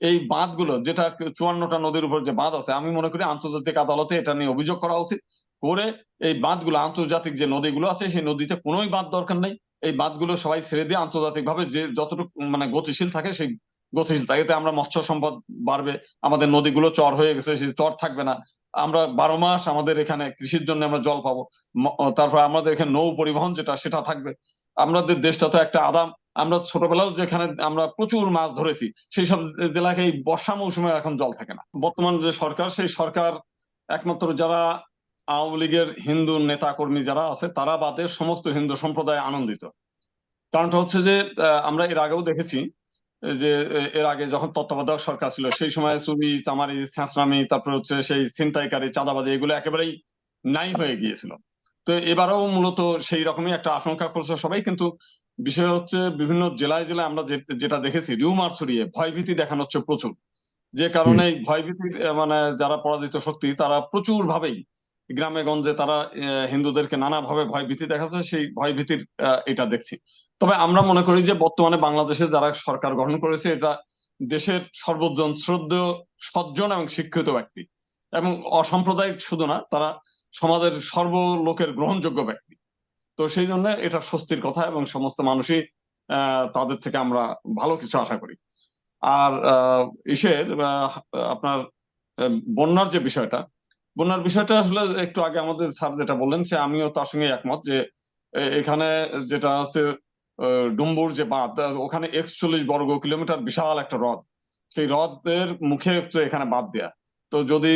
এই বাঁধগুলো, যেটা চুয়ান্নটা নদীর উপর যে বাঁধ আছে, আমি মনে করি আন্তর্জাতিক আদালতে এটা নিয়ে অভিযোগ করা উচিত করে এই বাঁধগুলো, আন্তর্জাতিক যে নদীগুলো আছে, সেই নদীতে কোনোই বাঁধ দরকার নেই। এই বাঁধগুলো সবাই ছেড়ে দিয়ে আন্তর্জাতিক ভাবে যে যতটুকু মানে গতিশীল থাকে সেই গতিশীল থাকে। এতে আমরা মৎস্য সম্পদ বাড়বে, আমাদের নদীগুলো চর হয়ে গেছে, সেই চর থাকবে না। আমরা বারো মাস আমাদের এখানে কৃষির জন্য আমরা জল পাবো। তারপর আমাদের এখানে নৌ পরিবহন যেটা, সেটা থাকবে। আমাদের দেশটা তো একটা আদাম আমরা ছোটবেলাও যেখানে আমরা প্রচুর মাছ ধরেছি, সেই সব জেলাকে এই বর্ষা মৌসুমে এখন জল থাকে না। বর্তমান যে সরকার, সেই সরকার একমাত্র যারা আওয়ামী লীগের হিন্দু নেতা কর্মী যারা আছে, তারা বাদে সমস্ত হিন্দু সম্প্রদায় আনন্দিত। কারণটা হচ্ছে যে আমরা এর আগেও দেখেছি যে, এর আগে যখন তত্ত্বাবধায়ক সরকার ছিল, সেই সময় চুরি, চামারি ছ্যাঁচড়ামি তারপর হচ্ছে সেই ছিনতাইকারী, চাঁদাবাজি, এগুলো একেবারেই নাই হয়ে গিয়েছিল। তো এবারেও মূলত সেই রকমই একটা আশঙ্কা করছে সবাই, কিন্তু বিষয় হচ্ছে বিভিন্ন জেলায় জেলায় আমরা যে- যেটা দেখেছি রিউমার ছড়িয়ে ভয়ভীতি দেখানো হচ্ছে প্রচুর। যে কারণে ভয়ভীতির মানে যারা পরাজিত শক্তি তারা প্রচুর ভাবেই গ্রামে গঞ্জে তারা হিন্দুদেরকে নানাভাবে ভয়ভীতি দেখাচ্ছে সেই ভয়ভীতির এটা দেখছি। তবে আমরা মনে করি যে বর্তমানে বাংলাদেশে যারা সরকার গঠন করেছে এটা দেশের সর্বজন শ্রদ্ধেয় সজ্জন এবং শিক্ষিত ব্যক্তি। এবং অসাম্প্রদায়িক শুধু না তারা সমাজের সর্বলোকের গ্রহণযোগ্য ব্যক্তি। তো সেই জন্য এটা স্বস্তির কথা এবং সমস্ত মানুষই তাদের থেকে আমরা ভালো কিছু আশা করি। আর ইসের আপনার বন্যার যে বিষয়টা, বন্যার বিষয়টা আসলে একটু আগে আমাদের স্যার যেটা বললেন, সে আমিও তার সঙ্গে একমত যে এখানে যেটা আছে ডুম্বুর যে বাঁধ ওখানে একচল্লিশ বর্গ কিলোমিটার বিশাল একটা হ্রদ। সেই হ্রদের মুখে এখানে বাদ দেয়া। তো যদি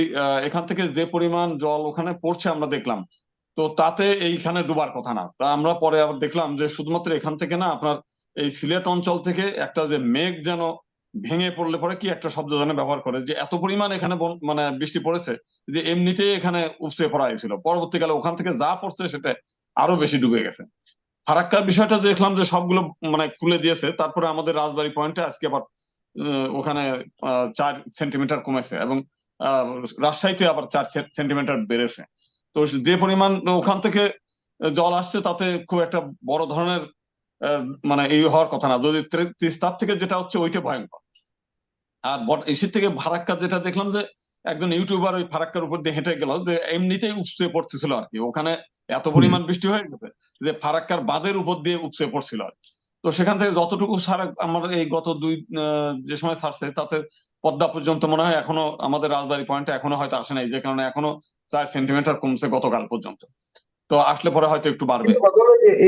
এখান থেকে যে পরিমাণ জল ওখানে পড়ছে আমরা দেখলাম তো তাতে এইখানে ডুবার কথা না। তা আমরা পরে আবার দেখলাম যে শুধুমাত্র এখান থেকে না, আপনার এই সিলেট অঞ্চল থেকে একটা যে মেঘ যেন ভেঙে পড়লে পরে কি একটা শব্দ যেন ব্যবহার করে, যে এত পরিমাণ এখানে মানে বৃষ্টি পড়েছে যে এমনিতেই এখানে উপচে পড়া হয়েছিল। পরবর্তীকালে ওখান থেকে যা পড়ছে সেটা আরও বেশি ডুবে গেছে। ফারাক্কার বিষয়টা দেখলাম যে সবগুলো মানে খুলে দিয়েছে, তারপরে আমাদের রাজবাড়ী পয়েন্টে আজকে আবার ওখানে চার সেন্টিমিটার কমেছে এবং রাজশাহীতে আবার চার সেন্টিমিটার বেড়েছে। তো যে পরিমাণ ওখান থেকে জল আসছে তাতে খুব একটা বড় ধরনের মানে এই হওয়ার কথা না। যদি ত্রি- তিস্তার থেকে যেটা হচ্ছে ওইটা ভয়ঙ্কর। আর ইসির থেকে ফারাক্কা যেটা দেখলাম যে একজন ইউটিউবার ওই ফারাক্কার উপর দিয়ে হেঁটে গেল যে এমনিতেই উপচে পড়তেছিল আর কি। ওখানে এত পরিমাণ বৃষ্টি হয়ে গেছে যে ফারাক্কার বাঁধের উপর দিয়ে উপচে পড়ছিল আর কি। তো সেখান থেকে যতটুকু সার আমার এই গত দুই যে সময় ছাড়ছে তাতে পদ্মা পর্যন্ত মনে হয় এখনও আমাদের রাজবাড়ি পয়েন্টে এখনও হয়তো আসে নাই যে কারণে এখনও চার সেন্টিমিটার কমছে গতকাল পর্যন্ত। তো আসলে পরে হয়তো একটু বাড়বে।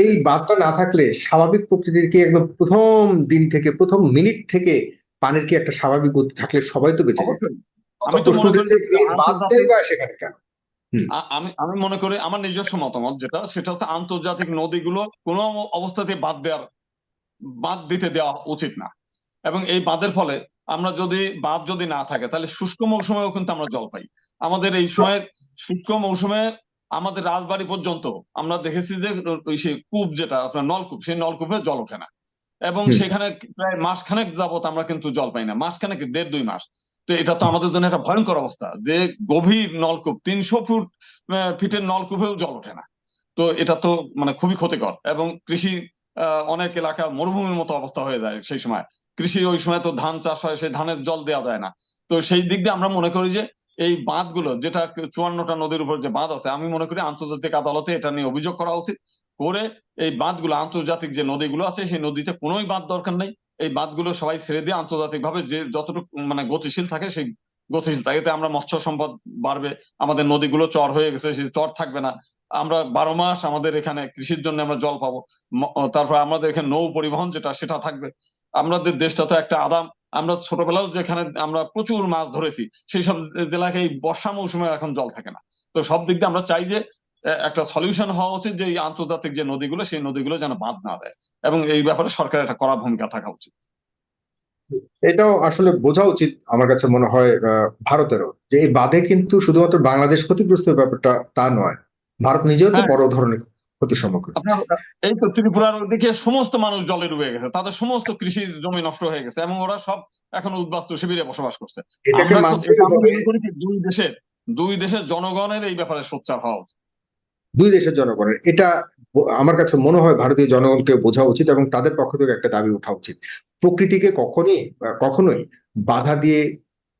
এই বাঁধটা না থাকলে স্বাভাবিক প্রকৃতির কি একদম প্রথম দিন থেকে প্রথম মিনিট থেকে পানির কি একটা স্বাভাবিক গতি থাকলে সবাই তো বেঁচে আমি তো সেখানে কেন? আমি আমি মনে করি আমার নিজস্ব মতামত যেটা সেটা হচ্ছে আন্তর্জাতিক নদীগুলো কোনো অবস্থাতে বাদ দেওয়ার বাদ দিতে দেওয়া উচিত না। এবং এই বাঁধের ফলে আমরা যদি বাঁধ যদি না থাকে তাহলে শুষ্ক মৌসুমেও কিন্তু আমরা জল পাই। আমাদের এই সময় শুষ্ক মৌসুমে আমাদের রাজবাড়ি পর্যন্ত আমরা দেখেছি যে ওই সেই কূপ যেটা আপনার নলকূপ সেই নলকূপে জল ওঠে না। এবং সেখানে প্রায় মাসখানেক যাবত আমরা কিন্তু জল পাই না। মাসখানেক দেড় দুই মাস। তো এটা তো আমাদের জন্য একটা ভয়ঙ্কর অবস্থা যে গভীর নলকূপ তিনশো ফুট ফিটের নলকূপেও জল ওঠে না। তো এটা তো মানে খুবই ক্ষতিকর। এবং কৃষি অনেক এলাকা মরুভূমির মতো অবস্থা হয়ে যায় সেই সময়। কৃষি ওই সময় তো ধান চাষ হয়, সেই ধানের জল দেওয়া যায় না। তো সেই দিক দিয়ে আমরা মনে করি যে এই বাঁধগুলো, যেটা চুয়ান্নটা নদীর উপর যে বাঁধ আছে, আমি মনে করি আন্তর্জাতিক আদালতে এটা নিয়ে অভিযোগ করা উচিত করে এই বাঁধগুলো, আন্তর্জাতিক যে নদীগুলো আছে, সেই নদীতে কোনোই বাঁধ দরকার নেই। এই বাঁধগুলো সবাই ছেড়ে দিয়ে আন্তর্জাতিক ভাবে যে যতটুকু মানে গতিশীল থাকে সেই গতিশীল থাকে আমরা মৎস্য সম্পদ বাড়বে, আমাদের নদীগুলো চর হয়ে গেছে, সেই চর থাকবে না। আমরা বারো মাস আমাদের এখানে কৃষির জন্য আমরা জল পাবো। তারপর আমাদের এখানে নৌ পরিবহন যেটা, সেটা থাকবে। আমাদের দেশটা তো একটা আদাম। আমরা ছোটবেলাও যেখানে আমরা প্রচুর মাছ ধরেছি, সেই সব জেলাকে এই বর্ষা মৌসুমে এখন জল থাকে না। তো সব দিক দিয়ে আমরা চাই যে একটা সলিউশন হওয়া উচিত যে এই আন্তর্জাতিক যে নদীগুলো, সেই নদীগুলো যেন বাদ না দেয়। এবং এই ব্যাপারে সরকারের একটা কড়া ভূমিকা থাকা উচিত। এটাও আসলে বোঝা উচিত আমার কাছে মনে হয় ভারতেরও। যে এই বাঁধে কিন্তু শুধুমাত্র বাংলাদেশ ক্ষতিগ্রস্ত ব্যাপারটা তা নয়। ভারত নিজেও তো হ্যাঁ। বড় ধরনের ক্ষতির সম্মুখীন এই তো ত্রিপুরার ওইদিকে সমস্ত মানুষ জলে ডুবে গেছে তাদের সমস্ত কৃষি জমি নষ্ট হয়ে গেছে এবং ওরা সব এখন উদ্বাস্তু শিবিরে বসবাস করছে। দুই দেশের দুই দেশের জনগণের এই ব্যাপারে সোচ্চার হওয়া উচিত। দুই দেশের জনগণের এটা আমার কাছে মনে হয় ভারতীয় জনগণকে বোঝা উচিত এবং তাদের পক্ষ থেকে একটা দাবি ওঠা উচিত। প্রকৃতিকে কখনই কখনোই বাধা দিয়ে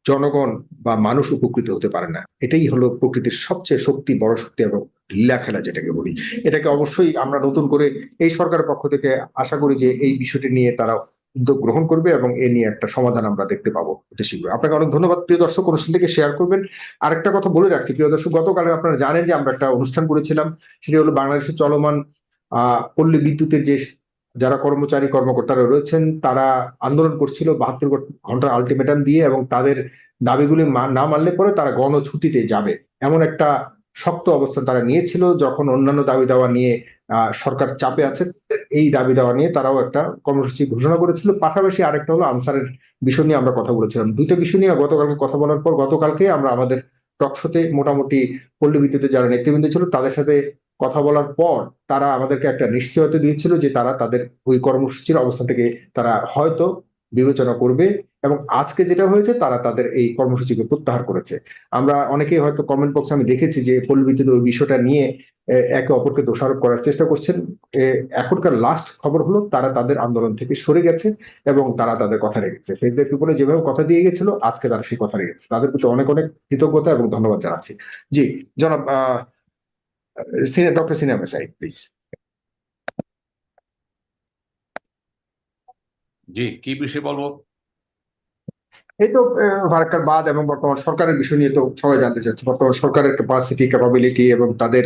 জনগণ বা মানুষ উপকৃত হতে পারে না। এটাই হলো প্রকৃতির সবচেয়ে শক্তি বড় শক্তি এবং লীলা খেলা যেটাকে বলি, এটাকে অবশ্যই আমরা নতুন করে এই সরকারের পক্ষ থেকে আশা করি যে এই বিষয়টি নিয়ে তারা উদ্যোগ গ্রহণ করবে এবং এ নিয়ে একটা সমাধান আমরা দেখতে পাবো অতি শীঘ্র আপনাকে অনেক ধন্যবাদ, প্রিয় দর্শক অনুষ্ঠানটিকে শেয়ার করবেন। আরেকটা কথা বলে রাখছি, প্রিয় দর্শক, গতকালে আপনারা জানেন যে আমরা একটা অনুষ্ঠান করেছিলাম, সেটি হলো বাংলাদেশের চলমান পল্লী বিদ্যুতের যে যারা কর্মচারী, কর্মকর্তারা রয়েছেন, তারা আন্দোলন করছিল বাহাত্তর ঘণ্টার আলটিমেটাম দিয়ে এবং তাদের দাবিগুলি না মানলে পরে তারা গণছুটিতে যাবে। এমন একটা শক্ত অবস্থান তারা নিয়েছিল যখন অন্যান্য দাবি দাওয়া নিয়ে সরকার চাপে আছে, এই দাবি দাওয়া নিয়ে তারাও একটা কর্মসূচি ঘোষণা করেছিল। পাশাপাশি আরেকটা হলো আনসারের বিষয় নিয়ে আমরা কথা বলেছিলাম। দুইটা বিষয় নিয়ে গতকালকে কথা বলার পর গতকালকে আমরা আমাদের টকশোতে মোটামুটি পল্লী বিদ্যুতের যারা নেতৃবৃন্দ ছিল তাদের সাথে কথা বলার পর তারা আমাদেরকে একটা নিশ্চয়তা দিয়েছিল যে তারা তাদের ওই কর্মসূচির অবস্থান থেকে তারা হয়তো বিবেচনা করবে এবং আজকে যেটা হয়েছে, তারা তাদের এই কর্মসূচিকে প্রত্যাহার করেছে। আমরা অনেকেই হয়তো কমেন্ট বক্সে আমি দেখেছি যে পল্লী ওই বিষয়টা নিয়ে একে অপরকে দোষারোপ করার চেষ্টা করছেন। এখনকার লাস্ট খবর হলো, তারা তাদের আন্দোলন থেকে সরে গেছে এবং তারা তাদের কথা রেখেছে। ফেসবুক পিপলে যেভাবে কথা দিয়ে গেছিল, আজকে তারা সেই কথা রেখেছে। তাদের প্রতি অনেক অনেক কৃতজ্ঞতা এবং ধন্যবাদ জানাচ্ছি। জি, জনাব, আহ ডক্টর সিনেমা সাইড প্লিজ জি কি বিষয়ে বলব? এই তো আহ, ফারাক্কার বাদ এবং বর্তমান সরকারের বিষয় নিয়ে তো সবাই জানতে চাচ্ছে। বর্তমান সরকারের ক্যাপাসিটি ক্যাপাবিলিটি এবং তাদের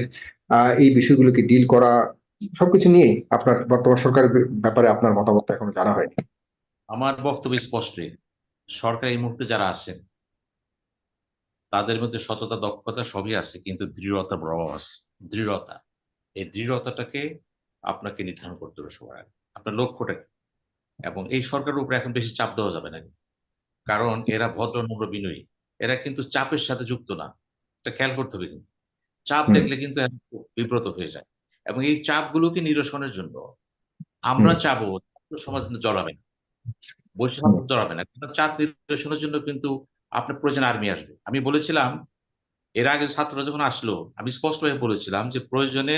এই বিষয়গুলোকে ডিল করা সবকিছু নিয়ে আপনার বর্তমান সরকারের ব্যাপারে আপনার মতামত এখনও জানা হয়নি। আমার বক্তব্য স্পষ্টই। সরকার এই মুহূর্তে যারা আছেন তাদের মধ্যে সততা দক্ষতা সবই আছে কিন্তু দৃঢ়তার অভাব আছে। দৃঢ়তা। এই দৃঢ়তাটাকে আপনাকে নির্ধারণ করতে হবে সবার আগে। আপনার লক্ষ্যটা কি? এবং এই সরকারের উপরে এখন বেশি চাপ দেওয়া যাবে না কারণ এরা ভদ্র নম্র বিনয়ী। এরা কিন্তু চাপের সাথে যুক্ত না। এটা খেয়াল করতে হবে কিন্তু। চাপ দেখলে কিন্তু বিব্রত হয়ে যায়। এবং এই চাপগুলোকে নিরসনের জন্য আমরা। চাবো সমাজ কিন্তু জড়াবে না। বৈষম্য জড়াবে না। কিন্তু চাপ নিরসনের জন্য কিন্তু আপনার প্রয়োজন আর্মি আসবে। আমি বলেছিলাম এর আগে ছাত্ররা যখন আসলো আমি স্পষ্টভাবে বলেছিলাম যে প্রয়োজনে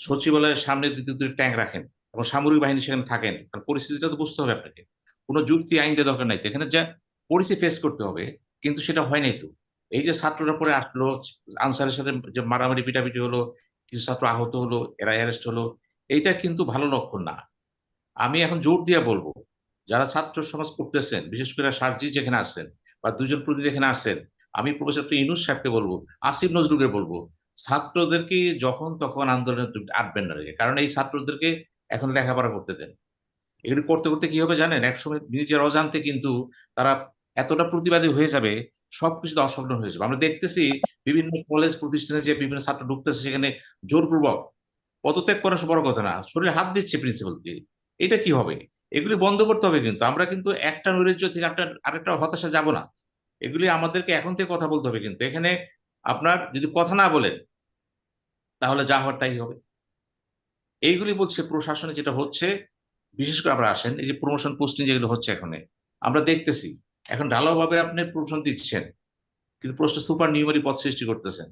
সচিবালয়ের সামনে দুটি দুটি ট্যাঙ্ক রাখেন এবং সামরিক বাহিনী সেখানে থাকেন। কারণ পরিস্থিতিটা তো বুঝতে হবে আপনাকে। কোনো যুক্তি, আইন দেওয়ার দরকার নাই তো। এখানে যা পরিস্থিতি ফেস করতে হবে, কিন্তু সেটা হয় নাই তো। এই যে ছাত্ররা পরে আসলো আনসারের সাথে যে মারামারি, পিটাপিটি হলো, কিছু ছাত্র আহত হলো এরা অ্যারেস্ট হলো, এইটা কিন্তু ভালো লক্ষণ না। আমি এখন জোর দিয়ে বলব, যারা ছাত্র সমাজ করতেছেন, বিশেষ করে সার্জি যেখানে আছেন বা দুজন প্রতি যেখানে আছেন, আমি প্রফেসর ইনুস সাহেবকে বলব, আসিফ নজরুলকে বলব, ছাত্রদেরকে যখন তখন আন্দোলনে আটবেন না। কারণ এই ছাত্রদেরকে এখন লেখাপড়া করতে দেন। এগুলি করতে করতে কি হবে জানেন? একসময় নিজের অজান্তে কিন্তু তারা এতটা প্রতিবাদী হয়ে যাবে সবকিছুতে অসম্পূর্ণ হয়ে যাবে। আমরা দেখতেছি বিভিন্ন কলেজ প্রতিষ্ঠানে যে বিভিন্ন ছাত্র ঢুকতেছে, সেখানে জোরপূর্বক পদত্যাগ করা বড় কথা না, শরীরে হাত দিচ্ছে প্রিন্সিপালকে এটা কি হবে? এগুলি বন্ধ করতে হবে কিন্তু। আমরা কিন্তু একটা নৈরাজ্য থেকে একটা আরেকটা হতাশা যাব না। এগুলি আমাদেরকে এখন থেকে কথা বলতে হবে কিন্তু। এখানে আপনার যদি কথা না বলেন, তাহলে যা হওয়ার তাই হবে। এইগুলি বলছে প্রশাসনে যেটা হচ্ছে, বিশেষ করে আমরা আসেন, এই যে প্রমোশন পোস্টিং যেগুলো হচ্ছে এখন আমরা দেখতেছি, এখন ঢালাওভাবে আপনি প্রমোশন দিচ্ছেন, কিন্তু প্রশ্ন সুপার নিউমারি পদ সৃষ্টি করতেছেন।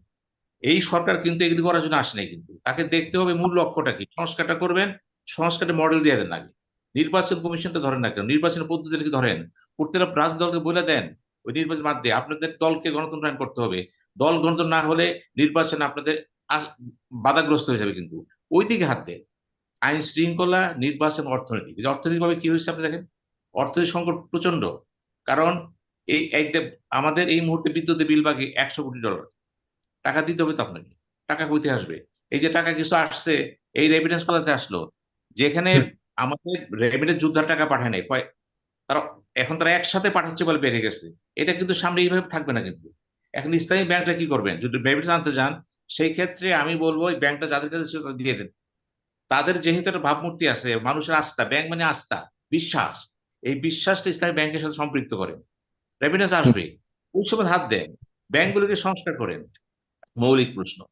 এই সরকার কিন্তু এগুলি করার জন্য আসে নাই কিন্তু, তাকে দেখতে হবে মূল লক্ষ্যটা কি, সংস্কারটা করবেন, সংস্কারের মডেল দিয়ে দেন আগে। নির্বাচন কমিশনটা ধরেন না কেন, নির্বাচন পদ্ধতিটা কি ধরেন, প্রত্যেকটা রাজনৈতিক দলকে বলে দেন, ওই নির্বাচন দিয়ে আপনাদের দলকে গণতন্ত্রায়ন করতে হবে। দল গণতন্ত্র না হলে নির্বাচন আপনাদের বাধাগ্রস্ত হয়ে যাবে কিন্তু। ওই দিকে হাত দেন। আইন শৃঙ্খলা নির্বাচন অর্থনীতি যে অর্থনৈতিকভাবে কি হয়েছে আপনি দেখেন? অর্থনৈতিক সংকট প্রচণ্ড কারণ এই আমাদের এই মুহূর্তে বিদ্যুতের বিল বাকি একশো কোটি ডলার। টাকা দিতে হবে তো আপনাকে। টাকা কইতে আসবে? এই যে টাকা কিছু আসছে এই রেমিটেন্স কোথাতে আসলো। যেখানে। আমাদের রেমিটেন্স যুদ্ধার টাকা পাঠায় নাই। কয় তারা এখন তারা একসাথে পাঠাচ্ছে বলে বেড়ে গেছে। এটা কিন্তু সামনে এইভাবে থাকবে না কিন্তু। এখন ইসলামী ব্যাংকটা কি করবেন? যদি রেমিটেন্স আনতে যান সেই ক্ষেত্রে আমি বলব ওই ব্যাংকটা যাদের কাছে ছিল দিয়ে দেন। তাদের যেহেতু একটা ভাবমূর্তি আছে, মানুষের আস্থা ব্যাংক মানে আস্থা, বিশ্বাস। এই বিশ্বাসটা ইসলামী ব্যাংকের সাথে সম্পৃক্ত করেন রেভিনেন্স আসবে। ওই সময় হাত দেন। ব্যাংকগুলোকে সংস্কার করেন। মৌলিক প্রশ্ন।